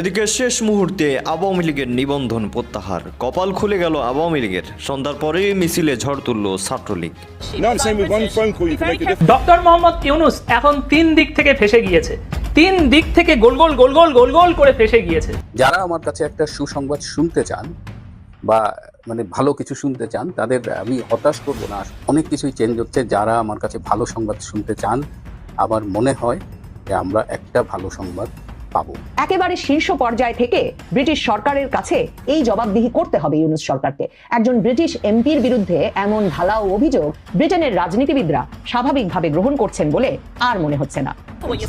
এদিকে শেষ মুহূর্তে আওয়ামী লীগের নিবন্ধন প্রত্যাহার। কপাল খুলে গেল আওয়ামী লীগের। সন্ধ্যার পরেই মিছিলে ঝড় তুলল ছাত্রলীগ. ডক্টর মোহাম্মদ ইউনুস এখন তিন দিক থেকে ফেসে গিয়েছে। তিন দিক থেকে গোল গোল গোল গোল গোল গোল করে ফেসে গিয়েছে। যারা আমার কাছে একটা সুসংবাদ শুনতে চান বা মানে ভালো কিছু শুনতে চান তাদের আমি হতাশ করব না। অনেক কিছুই চেঞ্জ হচ্ছে। যারা আমার কাছে ভালো সংবাদ শুনতে চান আমার মনে হয় যে আমরা একটা ভালো সংবাদ পাবো। একেবারে শীর্ষ পর্যায় থেকে ব্রিটিশ সরকারের কাছে এই জবাবদিহি করতে হবে ইউনুস সরকারকে। একজন ব্রিটিশ এমপির বিরুদ্ধে এমন ঢালাও অভিযোগ ব্রিটেনের রাজনীতিবিদরা স্বাভাবিকভাবে গ্রহণ করছেন বলে আর মনে হচ্ছে না।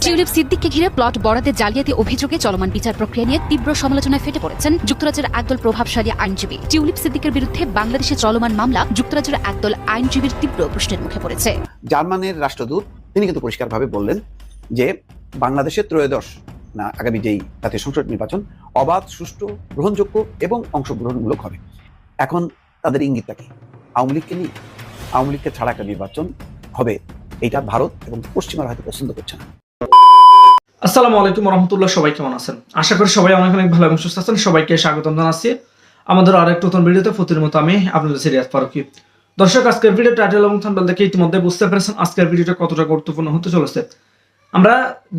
টিউলিপ সিদ্দিককে ঘিরে প্লট বরাতে জালিয়াতি অভিযোগে চলমান বিচার প্রক্রিয়া নিয়ে তীব্র সমালোচনায় ফেটে পড়েছেন যুক্তরাজ্যের একদল প্রভাবশালী আইনজীবী। টিউলিপ সিদ্দিকের বিরুদ্ধে বাংলাদেশে চলমান মামলা যুক্তরাজ্যের একদল আইনজীবীর তীব্র প্রশ্নের মুখে পড়েছে। জার্মানের রাষ্ট্রদূত তিনি কিন্তু পরিষ্কারভাবে বললেন যে বাংলাদেশের ত্রয়োদশ আগামী যেই জাতীয় সংসদ নির্বাচন, অবাধ, সুষ্ঠু, গ্রহণযোগ্য এবং অংশগ্রহণমূলক হবে। এখন তাদের ইঙ্গিতটা কি? আওয়ামী লীগকে নিয়ে? আওয়ামী লীগকে ছাড়া একটা নির্বাচন হবে, এইটা ভারত এবং পশ্চিমারা হয়তো পছন্দ করছে না। আসসালামু আলাইকুম রহমতুল্লাহ সবাই কেমন আছেন? আশা করি সবাই অনেক অনেক ভালো এবং সুস্থ আছেন। সবাইকে স্বাগতম জানাচ্ছি। আমাদের আরেক নতুন ভিডিওতে প্রতির মতো আমি আপনাদের সিরিয়াস ফারুকি। দর্শক, আজকের ভিডিও টাইটেল এবং থাম্বনেল দেখে ইতিমধ্যে বুঝতে পেরেছেন আজকের ভিডিওটা কতটা গুরুত্বপূর্ণ হতে চলেছে। আমরা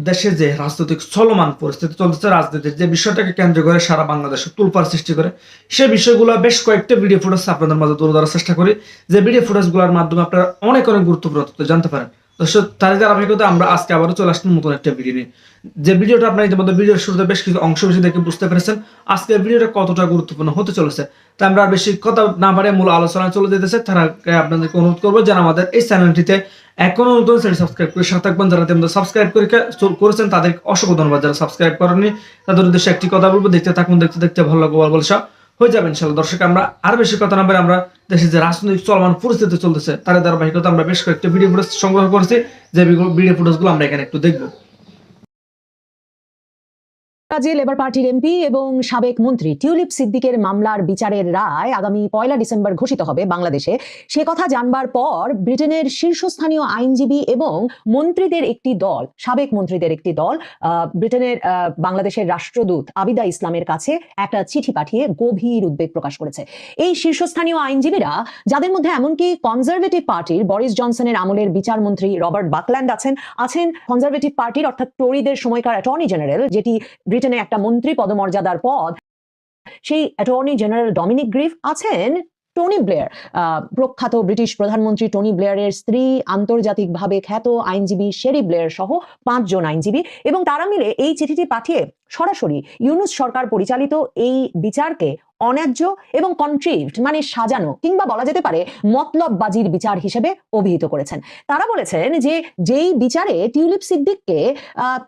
দেশে যে রাজনৈতিক চলমান পরিস্থিতি চলতেছে, রাজনীতির যে বিষয়টাকে কেন্দ্র করে সারা বাংলাদেশে তুলপার সৃষ্টি করে, সে বিষয়গুলো বেশ কয়েকটা ভিডিও ফুটেজ আপনাদের মাঝে তুলে ধরার চেষ্টা করি। যে ভিডিও ফুটেজগুলোর মাধ্যমে আপনারা অনেক অনেক গুরুত্বপূর্ণ তথ্য জানতে পারেন। দর্শক তার ধারাবাহিকতা আমরা আজকে আবারও চলে আসলাম নতুন একটা ভিডিও নিয়ে। যে ভিডিওটা আপনারা ইতিমধ্যে ভিডিওর শুরুতে বেশ কিছু অংশ বেশি দেখে বুঝতে পেরেছেন, আজকের ভিডিওটা কতটা গুরুত্বপূর্ণ হতে চলেছে তাই আমরা বেশি কথা না পারে মূল আলোচনায় চলে যেতেছে। তারা আপনাদেরকে অনুরোধ করব যেন আমাদের এই চ্যানেলটিতে এখনও নতুন চ্যানেল সাবস্ক্রাইব করে সাথে থাকবেন। যারা ইতিমধ্যে সাবস্ক্রাইব করে করেছেন তাদের অসংখ্য ধন্যবাদ। যারা সাবস্ক্রাইব করেননি, তাদের উদ্দেশ্যে একটি কথা বলব, দেখতে থাকুন, দেখতে দেখতে ভালো লাগবে, বল সব হয়ে যাবে ইনশাল্লাহ দর্শক, আমরা আর বেশি কথা না বলে আমরা দেশে যে রাজনৈতিক চলমান পরিস্থিতি চলতেছে তার ধারাবাহিকতা আমরা বেশ কয়েকটা ভিডিও ফুটেজ সংগ্রহ করেছি। যে ভিডিও ফুটেজগুলো আমরা এখানে একটু দেখব। কাজে লেবার পার্টির এমপি এবং সাবেক মন্ত্রী টিউলিপ সিদ্দিকের মামলার বিচারের রায় আগামী পয়লা ডিসেম্বর ঘোষিত হবে বাংলাদেশে। সে কথা জানবার পর ব্রিটেনের শীর্ষস্থানীয় আইনজীবী এবং মন্ত্রীদের একটি দল, সাবেক মন্ত্রীদের একটি দল ব্রিটেনের বাংলাদেশের রাষ্ট্রদূত আবিদা ইসলামের কাছে একটা চিঠি পাঠিয়ে গভীর উদ্বেগ প্রকাশ করেছে। এই শীর্ষস্থানীয় আইনজীবীরা, যাদের মধ্যে এমনকি কনজারভেটিভ পার্টির বরিস জনসনের আমলের বিচারমন্ত্রী রবার্ট বাকল্যান্ড আছেন আছেন কনজারভেটিভ পার্টির অর্থাৎ টরিদের সময়কার অ্যাটর্নি জেনারেল, যেটি ব্রিটেনে একটা মন্ত্রী পদমর্যাদার পদ, সেই অ্যাটর্নি জেনারেল ডমিনিক গ্রিফ আছেন টনি ব্লেয়ার প্রখ্যাত ব্রিটিশ প্রধানমন্ত্রী টনি ব্লেয়ারের স্ত্রী, আন্তর্জাতিকভাবে খ্যাত আইনজীবী শেরি ব্লেয়ার সহ পাঁচজন আইনজীবী এবং তারা মিলে এই চিঠিটি পাঠিয়ে সরাসরি ইউনুস সরকার পরিচালিত এই বিচারকে অন্যায্য এবং কন্ট্রিভড মানে সাজানো কিংবা বলা যেতে পারে মতলববাজির বিচার হিসেবে অভিহিত করেছেন। তারা বলেছেন যে যেই বিচারে টিউলিপ সিদ্দিককে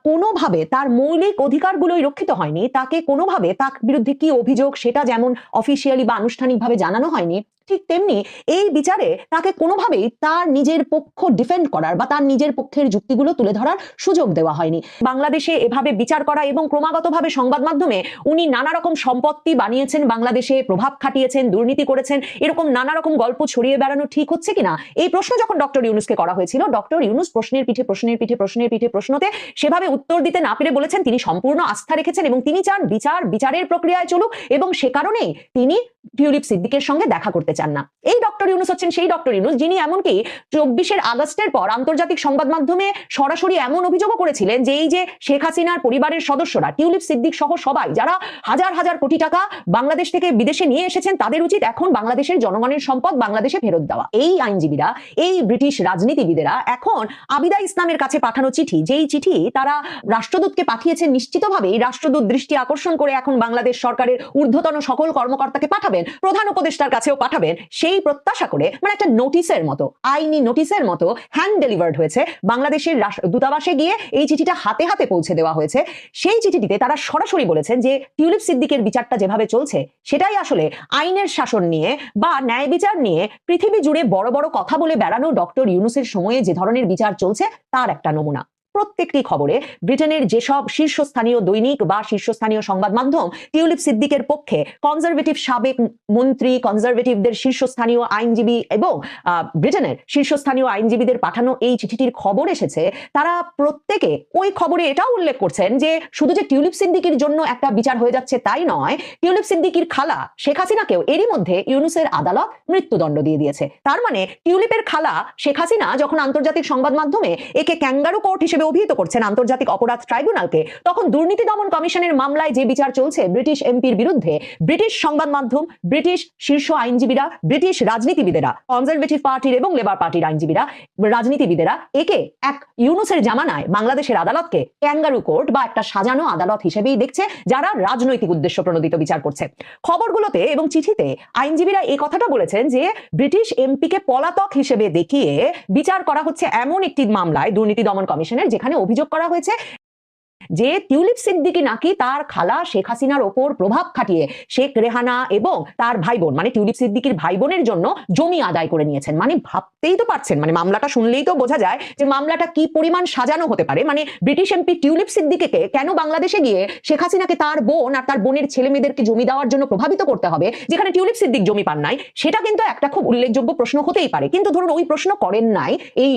কোনোভাবে তার মৌলিক অধিকারগুলোই রক্ষিত হয়নি, তাকে কোনোভাবে তার বিরুদ্ধে কি অভিযোগ সেটা যেমন অফিসিয়ালি বা আনুষ্ঠানিকভাবে জানানো হয়নি ঠিক তেমনি এই বিচারে তাকে কোনোভাবেই তার নিজের পক্ষ ডিফেন্ড করার বা তার নিজের পক্ষের যুক্তিগুলো তুলে ধরার সুযোগ দেওয়া হয়নি। বাংলাদেশে এভাবে বিচার করা এবং ক্রমাগতভাবে সংবাদ মাধ্যমে উনি নানা রকম সম্পত্তি বানিয়েছেন, বাংলাদেশে প্রভাব খাটিয়েছেন, দুর্নীতি করেছেন, এরকম নানা রকম গল্প ছড়িয়ে বেড়ানো ঠিক হচ্ছে কিনা? এই প্রশ্ন যখন ডক্টর ইউনুসকে করা হয়েছিল, ডক্টর ইউনুস প্রশ্নের পিঠে প্রশ্নের পিঠে প্রশ্নের পিঠে প্রশ্নতে সেভাবে উত্তর দিতে না পেরে বলেছেন, তিনি সম্পূর্ণ আস্থা রেখেছেন এবং তিনি চান বিচার, বিচারের প্রক্রিয়ায় চলুক এবং সে কারণেই তিনি টিউলিপ সিদ্দিকের সঙ্গে দেখা করতে চান না। এই ডক্টর ইউনুস হচ্ছেন সেই ডক্টর ইউনুস যিনি এমনকি চব্বিশের আগস্টের পর আন্তর্জাতিক সংবাদ মাধ্যমে সরাসরি এমন অভিযোগও করেছিলেন যে এই যে শেখ হাসিনার পরিবারের সদস্যরা, টিউলিপ সিদ্দিক সহ সবাই, যারা হাজার হাজার কোটি টাকা বাংলাদেশ থেকে বিদেশে নিয়ে এসেছেন, তাদের উচিত এখন বাংলাদেশের জনগণের সম্পদ বাংলাদেশে ফেরত দেওয়া। এই আইনজীবীরা, এই ব্রিটিশ রাজনীতিবিদেরা এখন আবিদা ইসলামের কাছে পাঠানো চিঠি, যেই চিঠি তারা রাষ্ট্রদূতকে পাঠিয়েছেন, নিশ্চিতভাবেই রাষ্ট্রদূত দৃষ্টি আকর্ষণ করে এখন বাংলাদেশ সরকারের ঊর্ধ্বতন সকল কর্মকর্তাকে পাঠাবেন, প্রধান উপদেষ্টার কাছেও পাঠাবেন, সেই প্রত্যাশা করে মানে একটা নোটিশের মতো, আইনি নোটিশের মতো হ্যান্ড ডেলিভার্ড হয়েছে বাংলাদেশের দূতাবাসে গিয়ে এই চিঠিটা হাতে হাতে পৌঁছে দেওয়া হয়েছে। সেই চিঠিটিতে তারা সরাসরি বলেছেন যে, টিউলিপ সিদ্দিকের বিচারটা যেভাবে চলছে, সেটাই আসলে আইনের শাসন নিয়ে বা ন্যায় বিচার নিয়ে পৃথিবী জুড়ে বড় বড় কথা বলে বেড়ানো ডক্টর ইউনুসের সময়ে যে ধরনের বিচার চলছে, তার একটা নমুনা। প্রত্যেকটি খবরে ব্রিটেনের যেসব শীর্ষস্থানীয় দৈনিক বা শীর্ষস্থানীয় সংবাদ মাধ্যম, টিউলিপ সিদ্দিকের পক্ষে কনজারভেটিভ সাবেক মন্ত্রী কনজারভেটিভদের শীর্ষস্থানীয় আইনজীবী এবং ব্রিটেনের শীর্ষস্থানীয় আইনজীবীদের পাঠানো এই চিঠিটির খবর এসেছে, তারা প্রত্যেকে ওই খবরে এটাও উল্লেখ করছেন যে, শুধু যে টিউলিপ সিদ্দিকির জন্য একটা বিচার হয়ে যাচ্ছে তাই নয়, টিউলিপ সিদ্দিকির খালা শেখ হাসিনাকেও এরই মধ্যে ইউনুসের আদালত মৃত্যুদণ্ড দিয়ে দিয়েছে। তার মানে টিউলিপের খালা শেখ হাসিনা যখন আন্তর্জাতিক সংবাদ মাধ্যমে একে ক্যাঙ্গারু কোর্ট হিসেবে অভিহিত করছেন আন্তর্জাতিক অপরাধ ট্রাইব্যুনালকে, তখন দুর্নীতি দমন কমিশনের মামলায় যে বিচার চলছে, ব্রিটিশ এমপির বিরুদ্ধে, ব্রিটিশ সংবাদ মাধ্যম, ব্রিটিশ শীর্ষ আইনজীবীরা, ব্রিটিশ রাজনীতিবিদেরা, কনজারভেটিভ পার্টির এবং লেবার পার্টির আইনজীবীরা, রাজনীতিবিদেরা, একে এক ইউনুসের জামানায় বাংলাদেশের আদালতকে ক্যাঙ্গারু কোর্ট বা একটা সাজানো আদালত হিসেবেই দেখছে, যারা রাজনৈতিক উদ্দেশ্য প্রণোদিত বিচার করছে। খবরগুলোতে এবং চিঠিতে আইনজীবীরা এই কথাটা বলেছেন যে, ব্রিটিশ এমপিকে পলাতক হিসেবে দেখিয়ে বিচার করা হচ্ছে এমন একটি মামলায় দুর্নীতি দমন কমিশনের যেখানে অভিযোগ করা হয়েছে যে টিউলিপ সিদ্দিকি নাকি তার খালা শেখ হাসিনার ওপর প্রভাব খাটিয়ে শেখ রেহানা এবং তার ভাই বোন মানে টিউলিপ সিদ্দিকির ভাই বোনের জন্য জমি আদায় করে নিয়েছেন। মানে ভাবতেই তো পারছেন মানে মামলাটা শুনলেই তো বোঝা যায় যে মামলাটা কি পরিমাণ সাজানো হতে পারে। মানে ব্রিটিশ এমপি টিউলিপ সিদ্দিকিকে কেন বাংলাদেশে গিয়ে শেখ হাসিনাকে তার বোন আর তার বোনের ছেলে মেয়েদেরকে জমি দেওয়ার জন্য প্রভাবিত করতে হবে, যেখানে টিউলিপ সিদ্দিক জমি পান নাই? সেটা কিন্তু একটা খুব উল্লেখযোগ্য প্রশ্ন হতেই পারে। কিন্তু ধরুন ওই প্রশ্ন করেন নাই, এই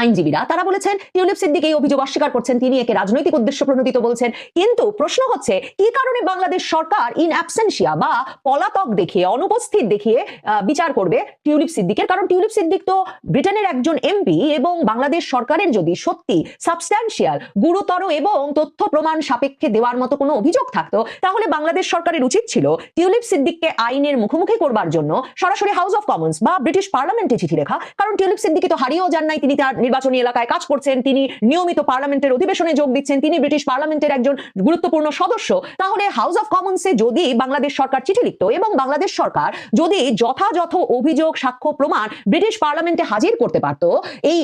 আইনজীবীরা, তারা বলেছেন টিউলিপ সিদ্দিক এই অভিযোগ অস্বীকার করছেন, তিনি একে রাজনৈতিক উদ্দেশ্য প্রণোদিত বলছেন। কিন্তু প্রশ্ন হচ্ছে, কি কারণে বাংলাদেশ সরকার ইন অ্যাবসেন্সিয়া বা পলাতক দেখিয়ে, অনুপস্থিত দেখিয়ে বিচার করবে টিউলিপ সিদ্দিকের? কারণ টিউলিপ সিদ্দিক তো ব্রিটেনের একজন এমপি এবং বাংলাদেশ সরকারের যদি সত্যি সাবস্ট্যান্সিয়াল গুরুতর এবং তথ্য প্রমাণ সাপেক্ষে দেওয়ার মতো কোনো অভিযোগ থাকতো, তাহলে বাংলাদেশ সরকারের উচিত ছিল টিউলিপ সিদ্দিককে আইনের মুখোমুখি করবার জন্য সরাসরি হাউস অফ কমন্স বা ব্রিটিশ পার্লামেন্টে চিঠি লেখা। কারণ টিউলিপ সিদ্দিকি তো হারিয়েও যান নাই, তিনি তার নির্বাচনী এলাকায় কাজ করছেন, তিনি নিয়মিত পার্লামেন্টের অধিবেশনে যোগ দিচ্ছেন, তিনি ব্রিটিশ পার্লামেন্টের একজন গুরুত্বপূর্ণ সদস্য। তাহলে হাউস অফ কমন্সে যদি বাংলাদেশ সরকার চিঠি লিখতো এবং বাংলাদেশ সরকার যদি যথাযথ অভিযোগ, সাক্ষ্য, প্রমাণ ব্রিটিশ পার্লামেন্টে হাজির করতে পারতো, এই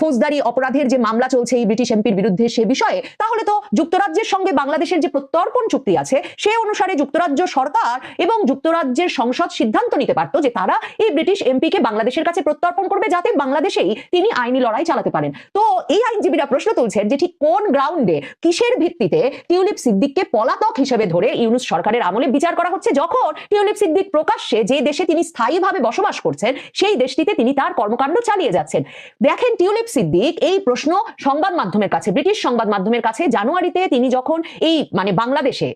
ফৌজদারি অপরাধের যে মামলা চলছে এই ব্রিটিশ এমপির বিরুদ্ধে সে বিষয়ে, তাহলে তো যুক্তরাজ্যের সঙ্গে বাংলাদেশের যে প্রত্যর্পণ চুক্তি আছে, সে অনুসারে যুক্তরাজ্য সরকার এবং যুক্তরাজ্যের সংসদ সিদ্ধান্ত নিতে পারতো যে তারা এই ব্রিটিশ এমপিকে বাংলাদেশের কাছে প্রত্যর্পণ করবে যাতে বাংলাদেশেই তিনি আইনি লড়াই চালাতে পারেন। তো এই আইনজীবীরা প্রশ্ন তুলছেন যে ঠিক কোন গ্রাউন্ডে কিসের ভিত্তিতে টিউলিপ সিদ্দিককে পলাতক হিসেবে ধরে ইউনুস সরকারের আমলে বিচার করা হচ্ছে? যখন টিউলিপ সিদ্দিক প্রকাশ্যে যে দেশে তিনি স্থায়ীভাবে বসবাস করছেন, সেই দেশটিতে তিনি তার কর্মকাণ্ড চালিয়ে যাচ্ছেন। দেখেন টিউলিপ সিদ্দিক এই প্রশ্ন সংবাদ মাধ্যমের কাছে, ব্রিটিশ সংবাদ মাধ্যমের কাছে জানুয়ারিতে তিনি যখন এই মানে বাংলাদেশে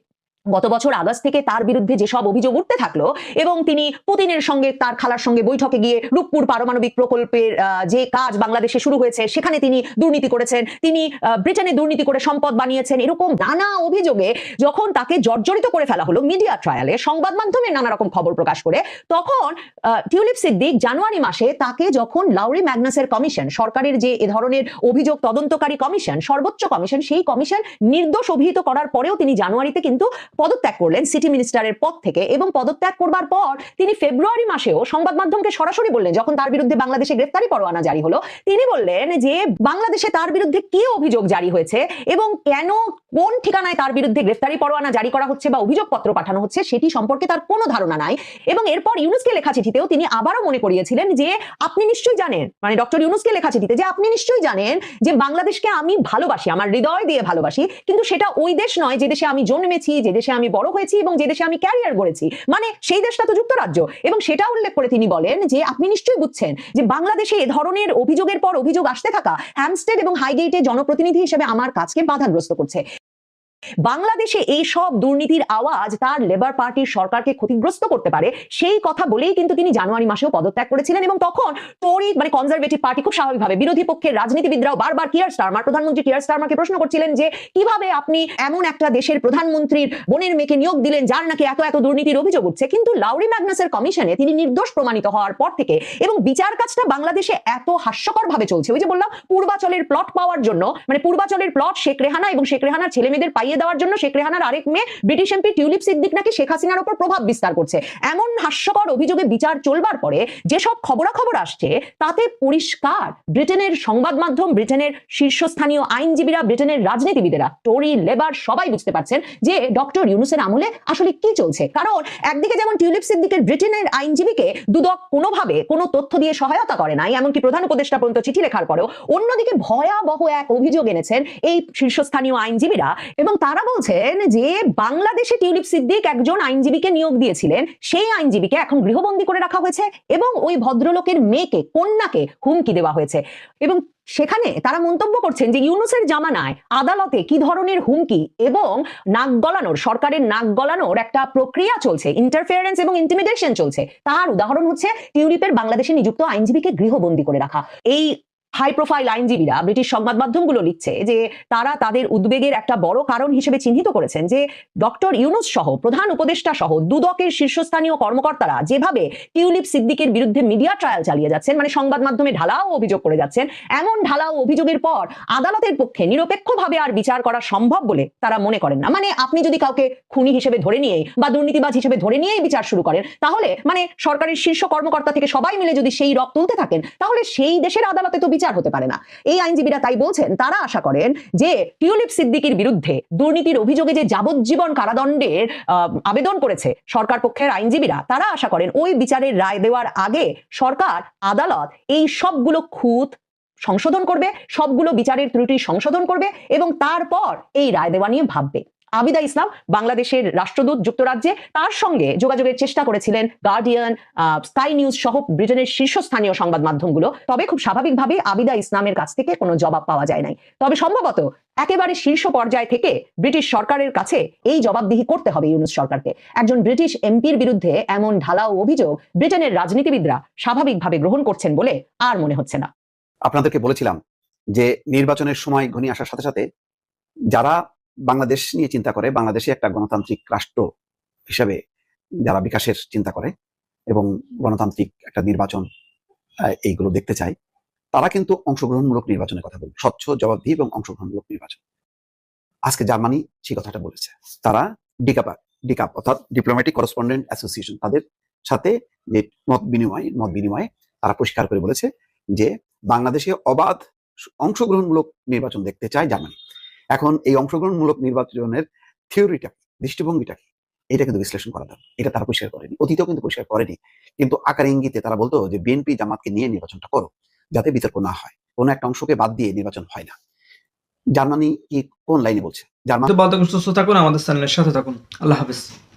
গত বছর আগস্ট থেকে তার বিরুদ্ধে যেসব অভিযোগ উঠতে থাকল এবং তিনি পুতিনের সঙ্গে তার খালার সঙ্গে বৈঠকে গিয়ে রূপপুর পারমাণবিক প্রকল্পের যে কাজ বাংলাদেশে শুরু হয়েছে, সেখানে তিনি দুর্নীতি করেছেন, তিনি ব্রিটেনে দুর্নীতি করে সম্পদ বানিয়েছেন, এরকম নানা অভিযোগে যখন তাকে জর্জরিত করে ফেলা হলো মিডিয়া ট্রায়ালে, সংবাদ মাধ্যমে নানা রকম খবর প্রকাশ করে, তখন টিউলিপ সিদ্দিক জানুয়ারি মাসে তাকে যখন লাউরি ম্যাগনাসের কমিশন, সরকারের যে এ ধরনের অভিযোগ তদন্তকারী কমিশন, সর্বোচ্চ কমিশন, সেই কমিশন নির্দোষ অভিহিত করার পরেও তিনি জানুয়ারিতে কিন্তু পদত্যাগ করলেন সিটি মিনিস্টারের পদ থেকে এবং পদত্যাগ করবার পর তিনি ফেব্রুয়ারি মাসেও সংবাদ মাধ্যমকে সরাসরি বললেন, যখন তার বিরুদ্ধে বাংলাদেশে গ্রেফতারি পরোয়ানা জারি হলো, তিনি বললেন যে বাংলাদেশে তার বিরুদ্ধে কি অভিযোগ জারি হয়েছে এবং কেন কোন ঠিকানায় তার বিরুদ্ধে গ্রেফতারি পরোয়ানা জারি করা হচ্ছে বা অভিযোগপত্র পাঠানো হচ্ছে সেটি সম্পর্কে তার কোনো ধারণা নাই এবং এরপর ইউনুসকে লেখা চিঠিতেও তিনি আবারও মনে করিয়েছিলেন যে আপনি নিশ্চয়ই জানেন মানে ডক্টর ইউনুসকে লেখা চিঠিতে যে আপনি নিশ্চয়ই জানেন যে বাংলাদেশকে আমি ভালোবাসি, আমার হৃদয় দিয়ে ভালোবাসি, কিন্তু সেটা ওই দেশ নয় যে দেশে আমি জন্মেছি, যে দেশে আমি বড় হয়েছি এবং যে দেশে আমি ক্যারিয়ার গড়েছি মানে সেই দেশটা তো যুক্তরাজ্য। এবং সেটা উল্লেখ করে তিনি বলেন যে, আপনি নিশ্চয়ই বুঝছেন যে বাংলাদেশে এ ধরনের অভিযোগের পর অভিযোগ আসতে থাকা হ্যামস্টেড এবং হাইগেটে জনপ্রতিনিধি হিসেবে আমার কাজকে বাধাগ্রস্ত করছে। বাংলাদেশে এই সব দুর্নীতির আওয়াজ তার লেবার পার্টির সরকারকে ক্ষতিগ্রস্ত করতে পারে, সেই কথা বলেই কিন্তু তিনি জানুয়ারি মাসেও পদত্যাগ করেছিলেন এবং তখন টরি মানে কনজারভেটিভ পার্টি খুব স্বাভাবিকভাবে বিরোধী পক্ষের রাজনীতিবিদরাও বারবার কিয়ার স্টারমার প্রধানমন্ত্রী কিয়ার স্টারমারকে প্রশ্ন করছিলেন যে, কীভাবে আপনি এমন একটা দেশের প্রধানমন্ত্রীর বোনের মেয়েকে নিয়োগ দিলেন যার নাকি এত এত দুর্নীতির অভিযোগ উঠছে? কিন্তু লাউরি ম্যাগনাসের কমিশনে তিনি নির্দোষ প্রমাণিত হওয়ার পর থেকে এবং বিচার কাজটা বাংলাদেশে এত হাস্যকর ভাবে চলছে। ওই যে বললাম, পূর্বাচলের প্লট পাওয়ার জন্য মানে পূর্বাচলের প্লট শেখ রেহানা এবং শেখ রেহানার ছেলে পাইয়ে দেওয়ার জন্য শেখ রেহানার আরেক মেয়ে, ব্রিটিশ এমপি টিউলিপ সিদ্দিক নাকি শেখ হাসিনার উপর প্রভাব বিস্তার করছে। এমন হাস্যকর অভিযোগে বিচার চলবার পরে যেসব খবরাখবর আসছে, তাতে পরিষ্কার ব্রিটেনের সংবাদ মাধ্যম, ব্রিটেনের শীর্ষস্থানীয় আইনজীবীরা, ব্রিটেনের রাজনীতিবিদেরা টোরি লেবার সবাই বুঝতে পারছেন যে ডক্টর ইউনুসের আমলে আসলে কি চলছে। কারণ একদিকে যেমন টিউলিপ সিদ্দিকের ব্রিটেনের আইনজীবীকে দুদক কোনোভাবে কোনো তথ্য দিয়ে সহায়তা করে নাই, এমনকি প্রধান উপদেষ্টা পর্যন্ত চিঠি লেখার পরেও, অন্যদিকে ভয়াবহ এক অভিযোগ এনেছেন এই শীর্ষস্থানীয় আইনজীবীরা এবং তারা বলছেন যে বাংলাদেশে টিউলিপ সিদ্দিক একজন আইনজীবীকে নিয়োগ দিয়েছিলেন, সেই আইনজীবীকে এখন গৃহবন্দী করে রাখা হয়েছে এবং ওই ভদ্রলোকের মেয়েকে, কন্যাকে হুমকি দেওয়া হয়েছে। এবং সেখানে তারা মন্তব্য করছেন যে ইউনুসের জামানায় আদালতে কি ধরনের হুমকি এবং নাক গলানোর, সরকারের নাক গলানোর একটা প্রক্রিয়া চলছে ইন্টারফিয়ারেন্স এবং ইন্টিমিডেশন চলছে। তার উদাহরণ হচ্ছে টিউলিপের বাংলাদেশে নিযুক্ত আইনজীবীকে গৃহবন্দী করে রাখা। এই হাই প্রোফাইল আইনজীবীরা ব্রিটিশ সংবাদ মাধ্যমগুলো লিখছে যে তারা তাদের উদ্বেগের একটা বড় কারণ হিসেবে চিহ্নিত করেছেন যে ডক্টর ইউনুস সহ, প্রধান উপদেষ্টা সহ, দুদকের শীর্ষস্থানীয় কর্মকর্তারা যেভাবে টিউলিপ সিদ্দিকের বিরুদ্ধে মিডিয়া ট্রায়াল চালিয়ে যাচ্ছেন মানে সংবাদ মাধ্যমে ঢালাও অভিযোগ করে যাচ্ছেন, এমন ঢালাও অভিযোগের পর আদালতের পক্ষে নিরপেক্ষভাবে আর বিচার করা সম্ভব বলে তারা মনে করেন না। মানে আপনি যদি কাউকে খুনি হিসেবে ধরে নিয়ে বা দুর্নীতিবাজ হিসেবে ধরে নিয়েই বিচার শুরু করেন, তাহলে মানে সরকারের শীর্ষ কর্মকর্তা থেকে সবাই মিলে যদি সেই রব তুলতে থাকেন, তাহলে সেই দেশের আদালতে তো বিচার হতে পারে না। এই আইনজীবীরা তাই বলছেন, তারা আশা করেন যে টিউলিপ সিদ্দিকির বিরুদ্ধে দুর্নীতির অভিযোগে যে যাবজ্জীবন কারাদণ্ডের আবেদন করেছে সরকার পক্ষের আইনজীবীরা, তারা আশা করেন ওই বিচারের রায় দেওয়ার আগে সরকার, আদালত এই সবগুলো খুঁত সংশোধন করবে, সবগুলো বিচারের ত্রুটি সংশোধন করবে এবং তারপর এই রায় দেওয়া নিয়ে ভাববে। আবিদা ইসলাম বাংলাদেশের রাষ্ট্রদূত যুক্তরাজ্যে তার সঙ্গে যোগাযোগের চেষ্টা করেছিলেন গার্ডিয়ান স্কাই নিউজ সহ ব্রিটেনের শীর্ষস্থানীয় সংবাদ মাধ্যমগুলো। তবে খুব স্বাভাবিকভাবে আবিদা ইসলামের কাছ থেকে কোনো জবাব পাওয়া যায় নাই। তবে সম্ভবত একেবারে শীর্ষ পর্যায় থেকে ব্রিটিশ সরকারের কাছে এই জবাবদিহি করতে হবে ইউনুস সরকারকে। একজন ব্রিটিশ এমপির বিরুদ্ধে এমন ঢালাও অভিযোগ ব্রিটেনের রাজনীতিবিদরা স্বাভাবিকভাবে গ্রহণ করছেন বলে আর মনে হচ্ছে না। আপনাদেরকে বলেছিলাম যে নির্বাচনের সময় ঘনিয়ে আসার সাথে সাথে যারা বাংলাদেশ নিয়ে চিন্তা করে বাংলাদেশে একটা গণতান্ত্রিক রাষ্ট্র হিসাবে যারা বিকাশের চিন্তা করে এবং গণতান্ত্রিক একটা নির্বাচন এইগুলো দেখতে চায়, তারা কিন্তু অংশগ্রহণমূলক নির্বাচনের কথা বলবে, স্বচ্ছ, জবাবদিহি এবং অংশগ্রহণমূলক নির্বাচন। আজকে জার্মানি সেই কথাটা বলেছে, তারা ডিকাপা, ডিকাপ অর্থাৎ ডিপ্লোম্যাটিক করসপন্ডেন্ট অ্যাসোসিয়েশন তাদের সাথে যে মত বিনিময়, মত বিনিময়ে তারা পরিষ্কার করে বলেছে যে বাংলাদেশে অবাধ অংশগ্রহণমূলক নির্বাচন দেখতে চায় জার্মানি। এখন এই অংশগ্রহণমূলক নির্বাচনের থিওরিটা, দৃষ্টিভঙ্গিটা, এটা কিন্তু বিশ্লেষণ করা দরকার। এটা তারা পরিষ্কার করেনি। অতীতেও কিন্তু পরিষ্কার করেনি। কিন্তু আকার ইঙ্গিতে তারা বলতো যে, বিএনপি জামাতকে নিয়ে নির্বাচনটা করো, যাতে বিতর্ক না হয়। কোনো একটা অংশকে বাদ দিয়ে নির্বাচন হয় না। জার্মানি কি কোন লাইনে বলছে? জার্মানি বাধ্যগ্রস্ত থাকুন, আমাদের চ্যানেলের সাথে থাকুন। আল্লাহ হাফিজ।